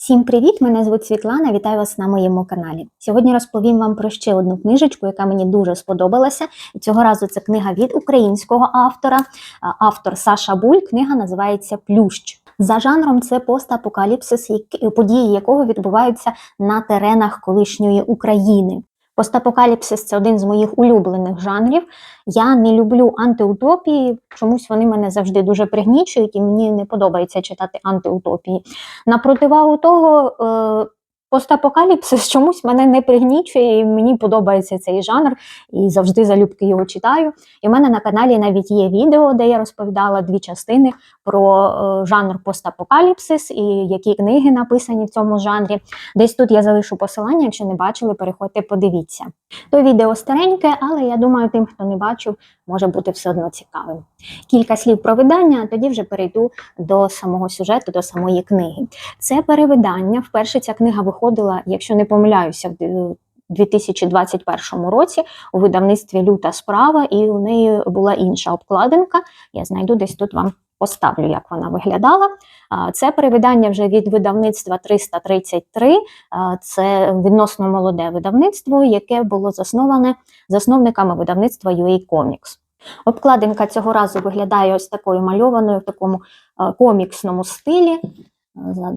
Всім привіт! Мене звуть Світлана. Вітаю вас на моєму каналі. Сьогодні розповім вам про ще одну книжечку, яка мені дуже сподобалася. Цього разу це книга від українського автора. Автор Саша Буль. Книга називається Плющ. За жанром це постапокаліпсис, події якого відбуваються на теренах колишньої України. Постапокаліпсис це один з моїх улюблених жанрів. Я не люблю антиутопії, чомусь вони мене завжди дуже пригнічують, і мені не подобається читати антиутопії. На противагу того, е, постапокаліпсис чомусь мене не пригнічує, і мені подобається цей жанр, і завжди залюбки його читаю. І в мене на каналі навіть є відео, де я розповідала дві частини про е, жанр постапокаліпсис і які книги написані в цьому жанрі. Десь тут я залишу посилання, якщо не бачили, переходьте, подивіться. То відео стареньке, але я думаю, тим, хто не бачив, може бути все одно цікавим. Кілька слів про видання, а тоді вже перейду до самого сюжету, до самої книги. Це перевидання. Вперше ця книга виходила, якщо не помиляюся, в 2021 році у видавництві Люта справа, і у неї була інша обкладинка. Я знайду десь тут вам поставлю, як вона виглядала. Це перевидання вже від видавництва 333. Це відносно молоде видавництво, яке було засноване засновниками видавництва UA Comics. Обкладинка цього разу виглядає ось такою мальованою в такому е, коміксному стилі.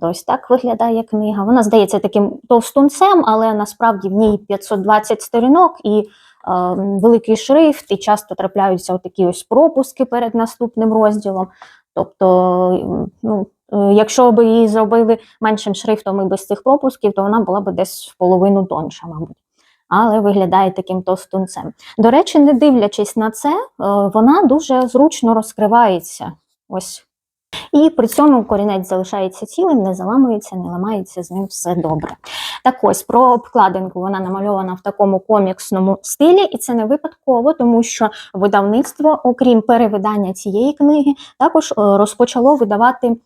Ось так виглядає книга. Вона здається таким товстунцем, але насправді в ній 520 сторінок і е, великий шрифт, і часто трапляються такі ось пропуски перед наступним розділом. Тобто, ну, е, якщо б її зробили меншим шрифтом і без цих пропусків, то вона була б десь в половину тонша, мабуть. Але виглядає таким товстунцем. До речі, не дивлячись на це, е, вона дуже зручно розкривається. Ось і при цьому корінець залишається цілим, не заламується, не ламається, з ним все добре. Так ось про обкладинку вона намальована в такому коміксному стилі, і це не випадково, тому що видавництво, окрім перевидання цієї книги, також е, розпочало видавати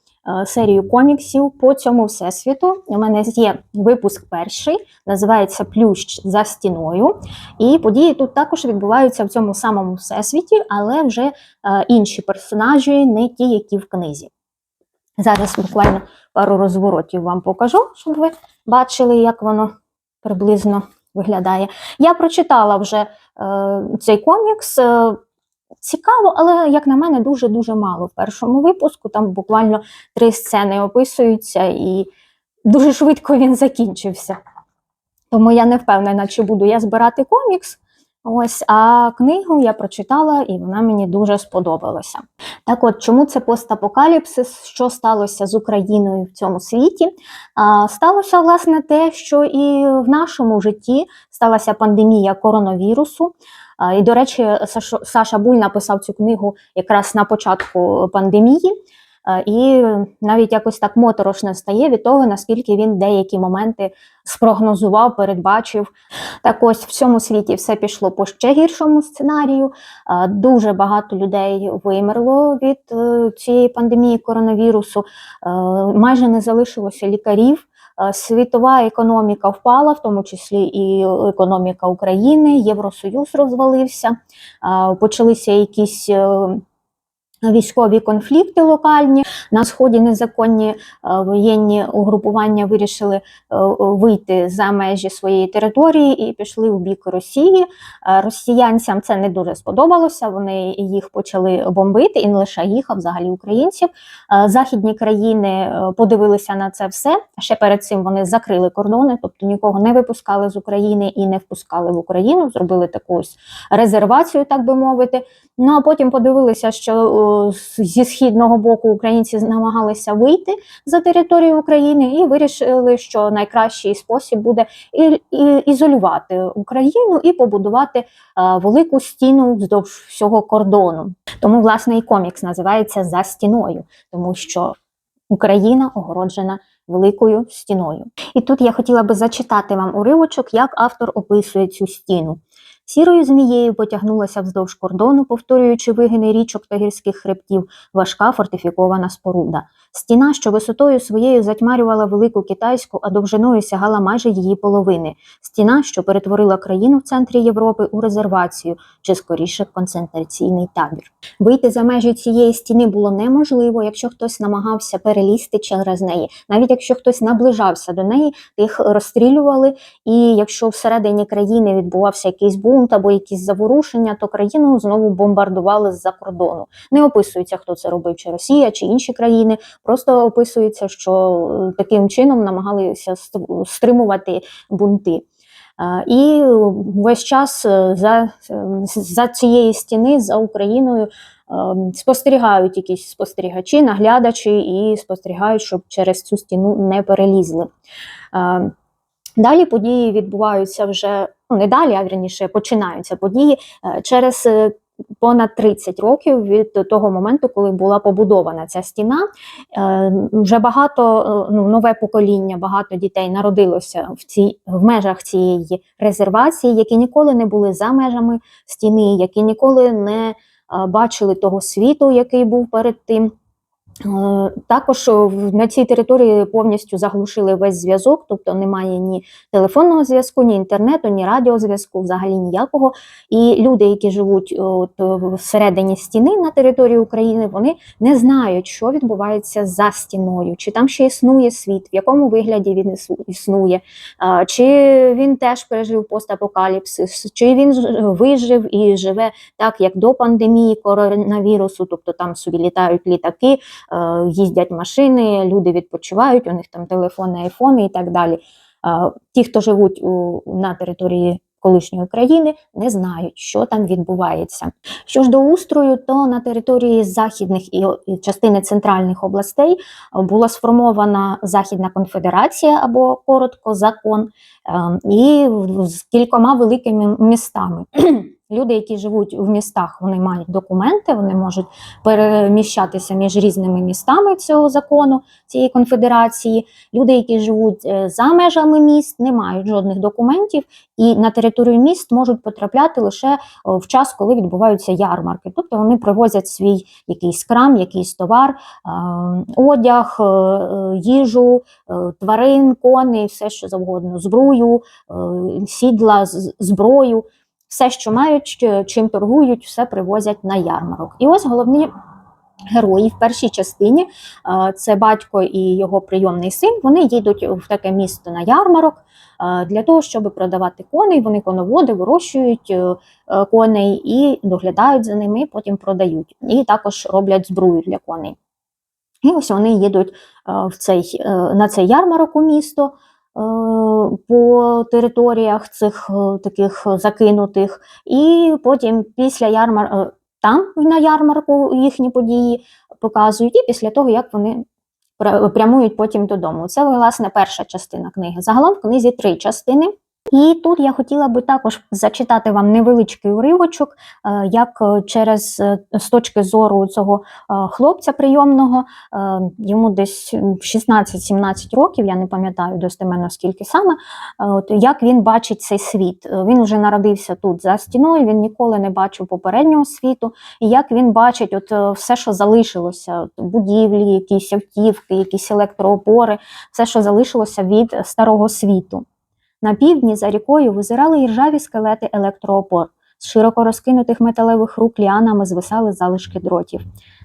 серію коміксів по цьому всесвіту. У мене є випуск перший, називається Плющ за стіною. І події тут також відбуваються в цьому самому всесвіті, але вже е, інші персонажі, не ті, які в книзі. Зараз буквально пару розворотів вам покажу, щоб ви бачили, як воно приблизно виглядає. Я прочитала вже е, цей комікс. Е, цікаво, але, як на мене, дуже-дуже мало в першому випуску. Там буквально три сцени описуються, і дуже швидко він закінчився. Тому я не впевнена, чи буду я збирати комікс. Ось, а книгу я прочитала, і вона мені дуже сподобалася. Так от, чому це постапокаліпсис? Що сталося з Україною в цьому світі? А, сталося, власне, те, що і в нашому житті сталася пандемія коронавірусу. І, до речі, Саша Буль написав цю книгу якраз на початку пандемії. І навіть якось так моторошно стає від того, наскільки він деякі моменти спрогнозував, передбачив. Так ось в цьому світі все пішло по ще гіршому сценарію. Дуже багато людей вимерло від е, цієї пандемії коронавірусу. Майже не залишилося лікарів. Е, Світова економіка впала, в тому числі і економіка України, Євросоюз розвалився, Е, почалися якісь. Військові конфлікти локальні на сході незаконні е, воєнні угрупування вирішили е, вийти за межі своєї території і пішли в бік Росії. Е, Росіянцям це не дуже сподобалося. Вони їх почали бомбити, і не лише їх, а взагалі українців. Західні країни подивилися на це все. Ще перед цим вони закрили кордони, тобто нікого не випускали з України і не впускали в Україну. Зробили таку ось резервацію, так би мовити. Ну а потім подивилися, що зі східного боку українці намагалися вийти за територію України і вирішили, що найкращий спосіб буде ізолювати Україну і побудувати е, велику стіну вздовж всього кордону. Тому власне і комікс називається За стіною, тому що Україна огороджена великою стіною. І тут я хотіла би зачитати вам уривочок, як автор описує цю стіну. Сірою змією потягнулася вздовж кордону, повторюючи вигини річок та гірських хребтів, важка фортифікована споруда. Стіна, що висотою своєю затьмарювала велику китайську, а довжиною сягала майже її половини. Стіна, що перетворила країну в центрі Європи у резервацію, чи скоріше концентраційний табір. Вийти за межі цієї стіни було неможливо, якщо хтось намагався перелізти через неї. Навіть якщо хтось наближався до неї, тих розстрілювали. І якщо всередині країни відбувався якийсь бунт або якісь заворушення, то країну знову бомбардували з-за кордону. Не описується, хто це робив, чи Росія, чи інші країни. Просто описується, що е, таким чином намагалися ст- стримувати бунти. Е, І весь час е, за, за цієї стіни, за Україною, е, спостерігають якісь спостерігачі, наглядачі і спостерігають, щоб через цю стіну не перелізли. Далі події відбуваються вже ну не далі, а вірніше починаються події е, через е, понад 30 років від того моменту, коли була побудована ця стіна. Е, Вже багато ну, нове покоління, багато дітей народилося в цій в межах цієї резервації, які ніколи не були за межами стіни, які ніколи не бачили того світу, який був перед тим. Е, Також на цій території повністю заглушили весь зв'язок, тобто немає ні телефонного зв'язку, ні інтернету, ні радіозв'язку, взагалі ніякого. І люди, які живуть от, всередині стіни на території України, вони не знають, що відбувається за стіною, чи там ще існує світ, в якому вигляді він існує, чи він теж пережив постапокаліпсис, чи він вижив і живе так, як до пандемії коронавірусу, тобто там собі літають літаки, е, їздять машини, люди відпочивають, у них там телефони, айфони і так далі. Е, Ті, хто живуть на території колишньої країни, не знають, що там відбувається. Що ж до устрою, то на території західних і, частини центральних областей е, була сформована Західна конфедерація або коротко закон, е, і з кількома великими містами. Люди, які живуть в містах, вони мають документи, вони можуть переміщатися між різними містами цього закону, цієї конфедерації. Люди, які живуть е, за межами міст, не мають жодних документів, і на територію міст можуть потрапляти лише в час, коли відбуваються ярмарки. Тобто вони привозять свій якийсь крам, якийсь товар, е, одяг, е, е, їжу, е, тварин, коней, все що завгодно, зброю, е, сідла, зброю. Все, що мають, чим торгують, все привозять на ярмарок. І ось головні герої в першій частині е, це батько і його прийомний син. Вони їдуть в таке місто на ярмарок е, для того, щоб продавати коней. Вони коноводи вирощують е, е, коней і доглядають за ними, і потім продають. І також роблять зброю для коней. І ось вони їдуть е, в цей, е, на цей ярмарок у місто е, по територіях цих е, таких закинутих, і потім після ярмар... е, там на ярмарку їхні події показують, і після того, як вони прямують потім додому. Це, власне, перша частина книги. Загалом в книзі три частини. І тут я хотіла би також зачитати вам невеличкий уривочок, е, як е, через е, з точки зору цього хлопця прийомного, йому десь 16-17 років, я не пам'ятаю достеменно скільки саме, от, як він бачить цей світ. Він вже народився тут за стіною, він ніколи не бачив попереднього світу, і як він бачить от, все, що залишилося, будівлі, якісь автівки, якісь електроопори, все, що залишилося від старого світу. На півдні за рікою визирали іржаві скелети електроопор. З широко розкинутих металевих рук ліанами звисали залишки дротів.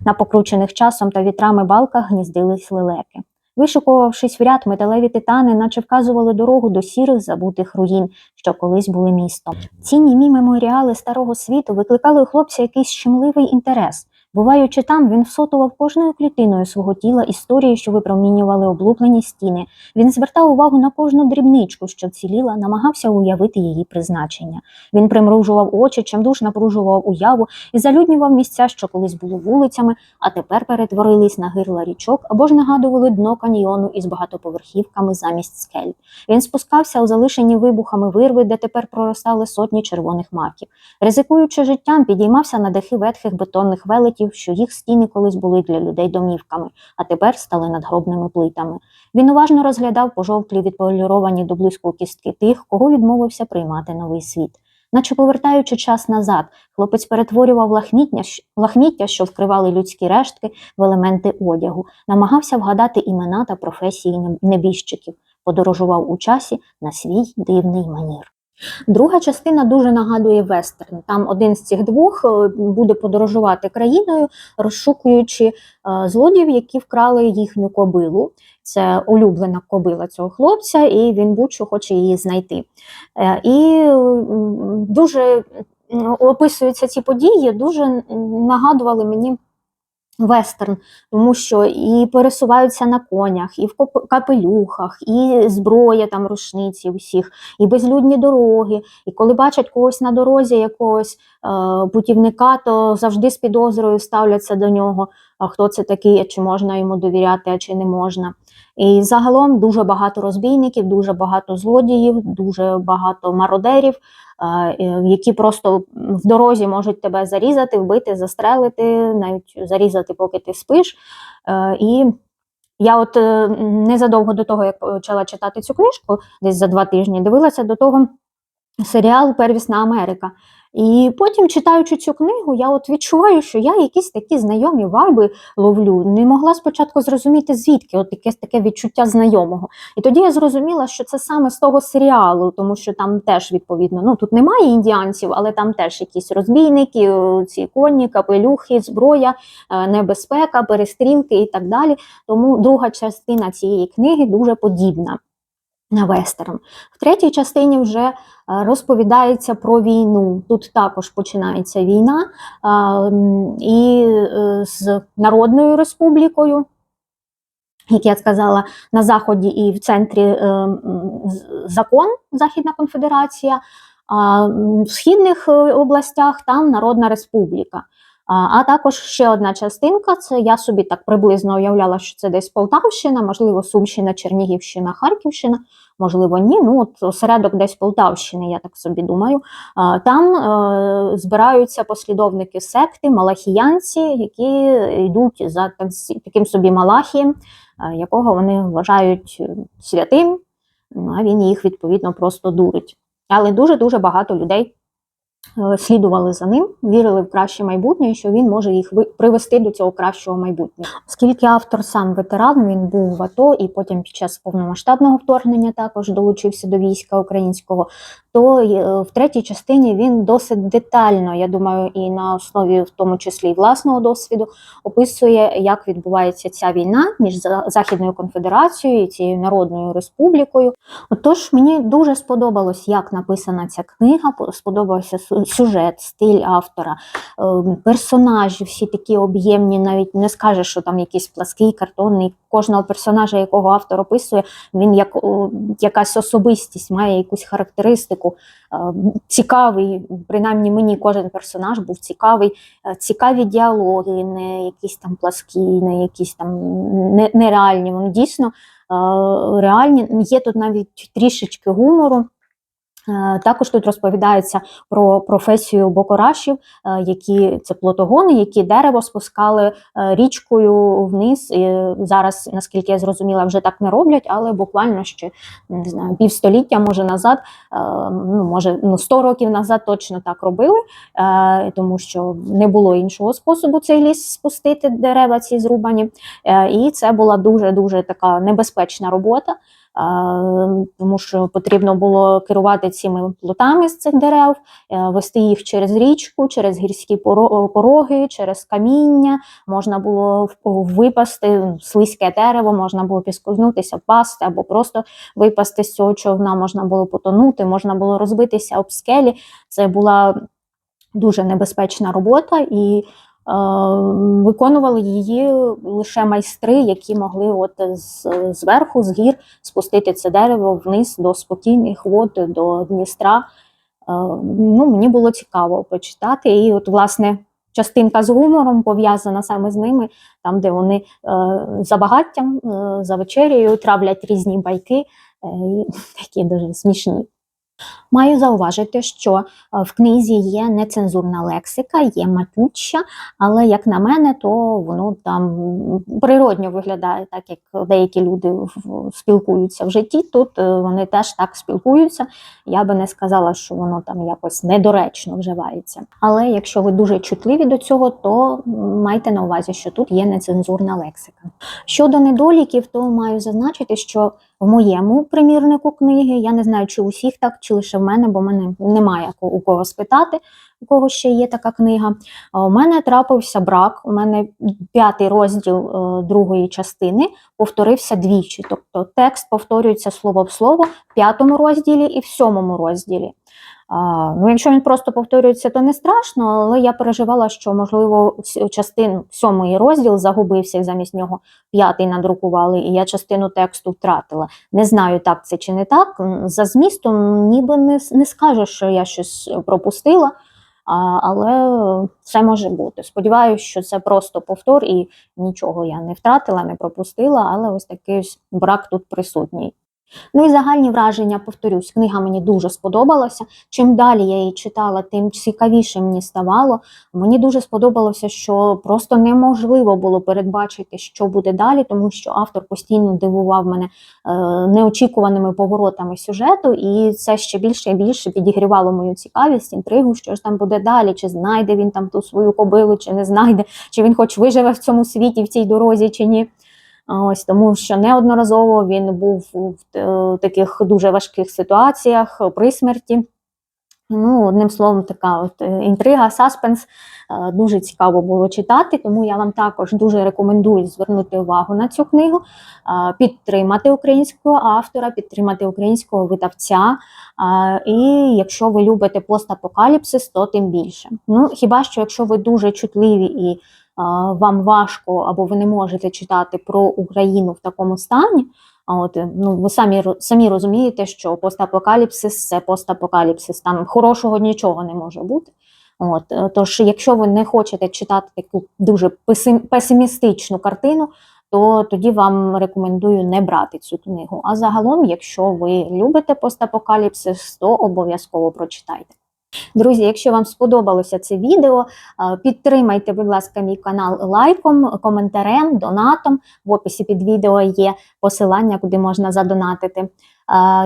На покручених часом та вітрами балках гніздились лелеки. Вишукувавшись в ряд, металеві титани, наче вказували дорогу до сірих забутих руїн, що колись були містом. Ці німі меморіали старого світу викликали у хлопця якийсь щемливий інтерес. Буваючи там, він всотував кожною клітиною свого тіла історії, що випромінювали облуплені стіни. Він звертав увагу на кожну дрібничку, що вціліла, намагався уявити її призначення. Він примружував очі, чимдуж напружував уяву і залюднював місця, що колись були вулицями, а тепер перетворились на гирла річок або ж нагадували дно каньйону із багатоповерхівками замість скель. Він спускався у залишені вибухами вирви, де тепер проростали сотні червоних маків. Ризикуючи життям, підіймався на дахи ветхих бетонних велетів, що їх стіни колись були для людей домівками, а тепер стали надгробними плитами. Він уважно розглядав пожовклі відполіровані до блиску кістки тих, кого відмовився приймати новий світ. Наче повертаючи час назад, хлопець перетворював лахміття, лахміття, що вкривали людські рештки в елементи одягу, намагався вгадати імена та професії небіжчиків, подорожував у часі на свій дивний манір. Друга частина дуже нагадує вестерн. Там один з цих двох е, буде подорожувати країною, розшукуючи е, злодіїв, які вкрали їхню кобилу. Це улюблена кобила цього хлопця, і він будь-що хоче її знайти. Е, І дуже описуються ці події, дуже нагадували мені вестерн, тому що і пересуваються на конях, і в капелюхах, і зброя там рушниці усіх, і безлюдні дороги. І коли бачать когось на дорозі, якогось е, путівника, то завжди з підозрою ставляться до нього, а хто це такий, чи можна йому довіряти, а чи не можна. І загалом дуже багато розбійників, дуже багато злодіїв, дуже багато мародерів, які просто в дорозі можуть тебе зарізати, вбити, застрелити, навіть зарізати, поки ти спиш. Е, І я от е, незадовго до того, як почала читати цю книжку, десь за два тижні, дивилася до того серіал Первісна Америка. І потім, читаючи цю книгу, я от відчуваю, що я якісь такі знайомі вайби ловлю. Не могла спочатку зрозуміти, звідки от якесь таке відчуття знайомого. І тоді я зрозуміла, що це саме з того серіалу, тому що там теж відповідно, ну тут немає індіанців, але там теж якісь розбійники, ці коні, капелюхи, зброя, е, небезпека, перестрілки і так далі. Тому друга частина цієї книги дуже подібна на вестерн. В третій частині вже е, розповідається про війну. Тут також починається війна і е, з Народною Республікою. Як я сказала, на заході і в центрі е, закон Західна Конфедерація, а в східних областях там Народна Республіка. А, також ще одна частинка це я собі так приблизно уявляла, що це десь Полтавщина, можливо, Сумщина, Чернігівщина, Харківщина, можливо, ні. Ну, от осередок десь Полтавщини, я так собі думаю. Там е, збираються послідовники секти, малахіянці, які йдуть за таким собі Малахієм, е, якого вони вважають е, святим, ну, а він їх відповідно просто дурить. Але дуже-дуже багато людей слідували за ним, вірили в краще майбутнє, що він може їх привести до цього кращого майбутнього. Оскільки автор сам ветеран, він був в АТО і потім під час повномасштабного вторгнення також долучився до війська українського, то е, в третій частині він досить детально, я думаю, і на основі в тому числі власного досвіду описує, як відбувається ця війна між Західною Конфедерацією і цією Народною Республікою. Отож, мені дуже сподобалось, як написана ця книга, сподобався сюжет, стиль автора, е, персонажі всі такі об'ємні, навіть не скажеш, що там якийсь плаский, картонний. Кожного персонажа, якого автор описує, він як якась особистість, має якусь характеристику. Е, Цікавий, принаймні мені кожен персонаж був цікавий, Е, цікаві діалоги, не якісь там пласкі, не якісь там нереальні. Вони дійсно е, реальні. Є тут навіть трішечки гумору. Е, Також тут розповідається про професію бокорашів, е, які це плотогони, які дерево спускали е, річкою вниз. І зараз, наскільки я зрозуміла, вже так не роблять, але буквально ще не знаю, півстоліття, може назад, ну може ну 100 років назад точно так робили, тому що не було іншого способу цей ліс спустити дерева ці зрубані. І це була дуже дуже така небезпечна робота. Тому що потрібно було керувати цими плотами з цих дерев, е, вести їх через річку, через гірські пороги, через каміння. Можна було випасти слизьке дерево, можна було підскользнутися, впасти або просто випасти з цього човна, можна було потонути, можна було розбитися об скелі. Це була дуже небезпечна робота, і виконували її лише майстри, які могли от зверху, з гір спустити це дерево вниз до спокійних вод, до Дністра. Е, ну, мені було цікаво почитати. І от, власне, частинка з гумором пов'язана саме з ними, там, де вони е, за багаттям, е, за вечерею травлять різні байки, е, такі дуже смішні. Маю зауважити, що е, в книзі є нецензурна лексика, є матюча, але як на мене, то воно там природньо виглядає, так як деякі люди спілкуються в житті. Тут е, вони теж так спілкуються. Я би не сказала, що воно там якось недоречно вживається. Але якщо ви дуже чутливі до цього, то майте на увазі, що тут є нецензурна лексика. Щодо недоліків, то маю зазначити, що в моєму примірнику книги, я не знаю, чи усіх так, чи лише в мене, бо в мене немає у кого спитати, у кого ще є така книга. У мене трапився брак. У мене п'ятий розділ е, другої частини повторився двічі. Тобто текст повторюється слово в слово в п'ятому розділі і в сьомому розділі. Ну, якщо він просто повторюється, то не страшно, але я переживала, що, можливо, частину сьомий розділ загубився, і замість нього п'ятий надрукували, і я частину тексту втратила. Не знаю, так це чи не так. За змістом ніби не, не скажеш, що я щось пропустила, а, але все може бути. Сподіваюся, що це просто повтор і нічого я не втратила, не пропустила, але ось такий ось брак тут присутній. Ну і загальні враження, повторюсь, книга мені дуже сподобалася. Чим далі я її читала, тим цікавіше мені ставало. Мені дуже сподобалося, що просто неможливо було передбачити, що буде далі, тому що автор постійно дивував мене е, неочікуваними поворотами сюжету, і це ще більше і більше підігрівало мою цікавість, інтригу, що ж там буде далі, чи знайде він там ту свою кобилу, чи не знайде, чи він хоч виживе в цьому світі, в цій дорозі, чи ні. Ось тому, що неодноразово він був в е, таких дуже важких ситуаціях е, при смерті. Ну, одним словом, така от е, інтрига, саспенс дуже цікаво було читати, тому я вам також дуже рекомендую звернути увагу на цю книгу, підтримати українського автора, підтримати українського видавця. І якщо ви любите постапокаліпсис, то тим більше. Ну, хіба що, якщо ви дуже чутливі і вам важко або ви не можете читати про Україну в такому стані. А от е, ну ви самі самі розумієте, що постапокаліпсис це постапокаліпсис, там хорошого нічого не може бути. От е, тож, якщо ви не хочете читати таку дуже песимістичну картину, то тоді вам рекомендую не брати цю книгу. А загалом, якщо ви любите постапокаліпсис, то обов'язково прочитайте. Друзі, якщо вам сподобалося це відео, е, підтримайте, будь ласка, мій канал лайком, коментарем, донатом. В описі під відео є посилання, куди можна задонатити. Е,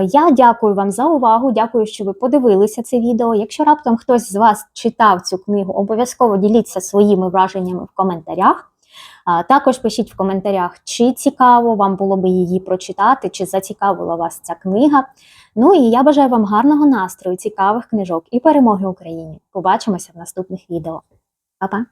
Я дякую вам за увагу. Дякую, що ви подивилися це відео. Якщо раптом хтось з вас читав цю книгу, обов'язково діліться своїми враженнями в коментарях. Також пишіть в коментарях, чи цікаво вам було би її прочитати, чи зацікавила вас ця книга. Ну і я бажаю вам гарного настрою, цікавих книжок і перемоги Україні. Побачимося в наступних відео. Па-па!